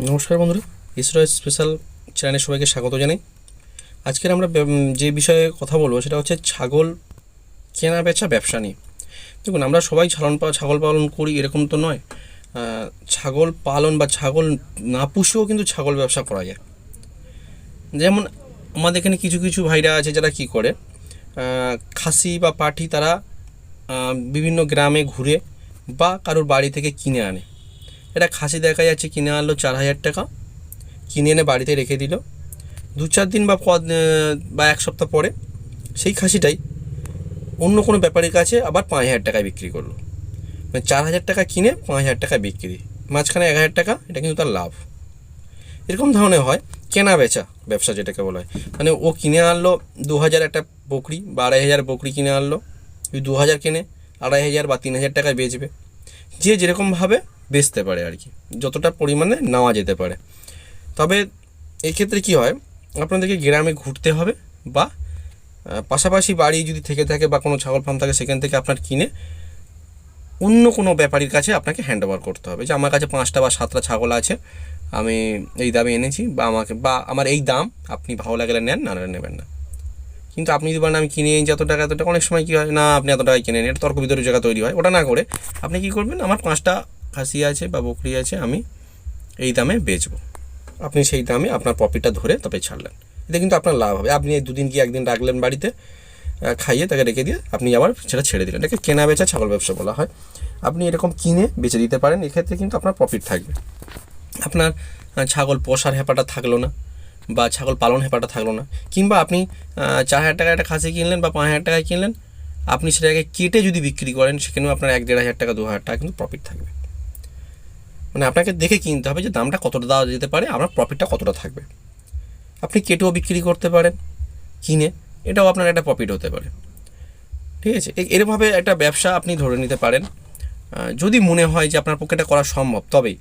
নমস্কার বন্ধুরা ইসরো স্পেশাল চ্যানেলে সবাইকে স্বাগত জানাই। আজকের আমরা যে বিষয়ে কথা বলব সেটা হচ্ছে ছাগল কেনা বেচা ব্যবসা নিয়ে। দেখুন, আমরা সবাই ছাগল ছাগল পালন করি এরকম তো নয়। ছাগল পালন বা ছাগল না পুষেও কিন্তু ছাগল ব্যবসা করা যায়। যেমন আমাদের এখানে কিছু কিছু ভাইরা আছে যারা কি করে খাসি বা পাঠি তারা বিভিন্ন গ্রামে ঘুরে বা কারোর বাড়ি থেকে কিনে আনে। এটা খাসি দেখা যাচ্ছে, কিনে আনলো চার হাজার টাকা। কিনে এনে বাড়িতে রেখে দিল। দু চার দিন বা পদ বা এক সপ্তাহ পরে সেই খাসিটাই অন্য কোনো ব্যাপারীর কাছে আবার পাঁচ হাজার টাকায় বিক্রি করল। মানে চার হাজার টাকা কিনে পাঁচ হাজার টাকা বিক্রি, মাঝখানে এক হাজার টাকা, এটা কিন্তু তার লাভ। এরকম ধরনের হয়, কেনা বেচা ব্যবসা যেটাকে বলা হয়। মানে ও কিনে আনলো দু হাজার একটা বকরি বা আড়াই হাজার বকরি কিনে আনলো। দু হাজার কিনে, আড়াই হাজার বা তিন হাজার টাকায় বেচবে। যে যেরকমভাবে বেচতে পারে আর কি। যতটা পরিমাণে নেওয়া যেতে পারে। তবে এক্ষেত্রে ক্ষেত্রে কী হয়, আপনাদেরকে গ্রামে ঘুরতে হবে বা পাশাপাশি বাড়ি যদি থেকে থাকে বা কোনো ছাগল ফার্ম থাকে, সেখান থেকে আপনার কিনে অন্য কোনো ব্যাপারীর কাছে আপনাকে হ্যান্ড ওভার করতে হবে। যে আমার কাছে পাঁচটা বা সাতটা ছাগল আছে, আমি এই দামে এনেছি বা আমাকে, বা আমার এই দাম, আপনি ভালো লাগলে নেন, না নেবেন না। কিন্তু আপনি যদি বলেন, আমি কিনে এত টাকা এত টাকা, অনেক সময় কী হয়, না, আপনি এত টাকায় কিনে নিন এটা তর্ক বিতর্ক জায়গা তৈরি হয়। ওটা না করে আপনি কী করবেন, আমার পাঁচটা খাসি আছে বা বকরি আছে, আমি এই দামে বেচবো। আপনি সেই দামে আপনার প্রফিটটা ধরে তবে ছাড়লেন। এতে কিন্তু আপনার লাভ হবে। আপনি এই দুদিন কি একদিন রাখলেন বাড়িতে খাইয়ে তাকে রেখে দিয়ে আপনি আবার সেটা ছেড়ে দিলেন। এটাকে কেনা বেচা ছাগল ব্যবসা বলা হয়। আপনি এরকম কিনে বেচে দিতে পারেন, এক্ষেত্রে কিন্তু আপনার প্রফিট থাকবে। আপনার ছাগল পোষার হেপাটা থাকল না বা ছাগল পালন হেপাটা থাকল না। কিংবা আপনি চার হাজার টাকা একটা খাসি কিনলেন বা পাঁচ হাজার টাকায় কিনলেন, আপনি সেটাকে কেটে যদি বিক্রি করেন, সেখানেও আপনার এক দেড় হাজার টাকা, দু হাজার টাকা কিন্তু প্রফিট থাকবে। মানে আপনাকে দেখে কিনতে হবে যে দামটা কতটা দেওয়া যেতে পারে, আপনার প্রফিটটা কতটা থাকবে। আপনি কেটেও বিক্রি করতে পারেন, কিনে, এটাও আপনার একটা প্রফিট হতে পারে। ঠিক আছে? এরভাবে একটা ব্যবসা আপনি ধরে নিতে পারেন। যদি মনে হয় যে আপনার পক্ষে এটা করা সম্ভব তবেই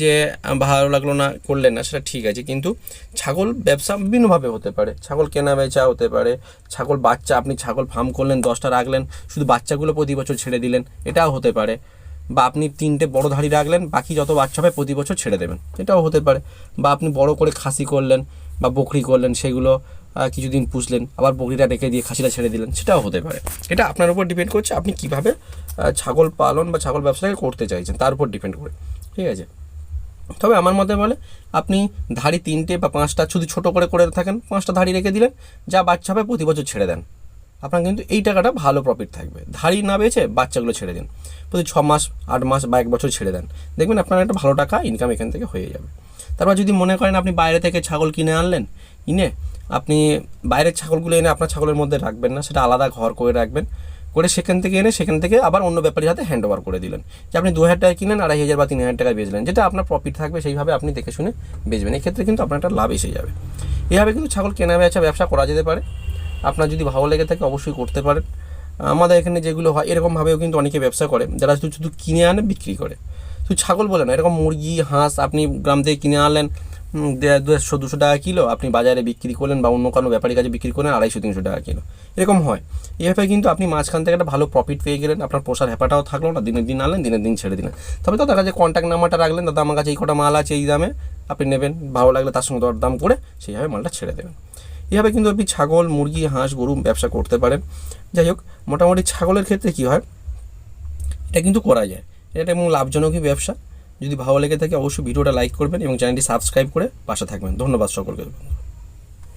যে ভালো লাগল না, করলেন না, সেটা ঠিক আছে। কিন্তু ছাগল ব্যবসা বিভিন্নভাবে হতে পারে। ছাগল কেনা বেচা হতে পারে। ছাগল বাচ্চা, আপনি ছাগল ফার্ম করলেন, দশটা রাখলেন, শুধু বাচ্চাগুলো প্রতি বছর ছেড়ে দিলেন, এটাও হতে পারে। বা আপনি তিনটে বড় ধাড়ি রাখলেন, বাকি যত বাচ্চা হবে প্রতি বছর ছেড়ে দেবেন। এটাও হতে পারে। বা আপনি বড় করে খাসি করলেন বা বকরি করলেন, সেগুলো কিছুদিন পুষলেন, আবার বকরিটা রেখে দিয়ে খাসিটা ছেড়ে দিলেন, সেটাও হতে পারে। এটা আপনার উপর ডিপেন্ড করছে, আপনি কীভাবে ছাগল পালন বা ছাগল ব্যবসাটাকে করতে চাইছেন, তার উপর ডিপেন্ড করে। ঠিক আছে? তবে আমার মতে বলে, আপনি ধাড়ি তিনটে বা পাঁচটা শুধু ছোটো করে করে থাকেন, পাঁচটা ধাড়ি রেখে দিলেন, যা বাচ্চা হবে প্রতি বছর ছেড়ে দেন। আপনার কিন্তু এই টাকাটা ভালো প্রফিট থাকবে। ধাড়ি না বেচে বাচ্চাগুলো ছেড়ে দিন। প্রতি ছ মাস, আট মাস বা এক বছর ছেড়ে দেন। দেখবেন আপনার একটা ভালো টাকা ইনকাম এখান থেকে হয়ে যাবে। তারপর যদি মনে করেন আপনি বাইরে থেকে ছাগল কিনে আনলেন, কিনে আপনি বাইরের ছাগলগুলো এনে আপনার ছাগলের মধ্যে রাখবেন না, সেটা আলাদা ঘর করে রাখবেন। করে সেখান থেকে এনে সেখান থেকে আবার অন্য ব্যাপারীর হাতে হ্যান্ড ওভার করে দিলেন। যে আপনি দু হাজার টাকা কিনেন, আড়াই হাজার বা তিন হাজার টাকায় বেচলেন, যেটা আপনার প্রফিট থাকবে, সেইভাবে আপনি দেখে শুনে বেচবেন। এক্ষেত্রে কিন্তু আপনার একটা লাভ এসে যাবে। এভাবে কিন্তু ছাগল কেনা বেচা ব্যবসা করা যেতে পারে। আপনার যদি ভালো লেগে থাকে অবশ্যই করতে পারেন। আমাদের এখানে যেগুলো হয়, এরকমভাবেও কিন্তু অনেকে ব্যবসা করে। যারা শুধু শুধু কিনে আনে, বিক্রি করে। শুধু ছাগল বলে না, এরকম মুরগি, হাঁস আপনি গ্রাম থেকে কিনে আনলেন দেড়শো, দুশো টাকা কিলো, আপনি বাজারে বিক্রি করলেন বা অন্য কোনো ব্যাপারীর কাছে বিক্রি করলেন, আড়াইশো, তিনশো টাকা কিলো। এরকম হয়। এভাবে কিন্তু আপনি মাঝখান থেকে একটা ভালো প্রফিট পেয়ে গেলেন, আপনার পোষার হ্যাপাটাও থাকল না, দিনের দিন আনলেন, দিনের দিন ছেড়ে দিলেন। তবে তো তার কাছে কন্ট্যাক্ট নাম্বারটা রাখলেন, দাদা আমার কাছে এই কটা মাল আছে, এই দামে আপনি নেবেন, ভালো লাগলে তার সঙ্গে দরদাম করে সেইভাবে মালটা ছেড়ে দেবেন। এভাবে কিন্তু আপনি ছাগল, মুরগি, হাঁস, গরু ব্যবসা করতে পারেন। যাই হোক, মোটামুটি ছাগলের ক্ষেত্রে কী হয়, এটা কিন্তু করা যায়। এটা এবং লাভজনকই ব্যবসা। যদি ভালো লেগে থাকে, অবশ্যই ভিডিওটা লাইক করবেন এবং চ্যানেলটি সাবস্ক্রাইব করে পাশে থাকবেন। ধন্যবাদ সকলকে।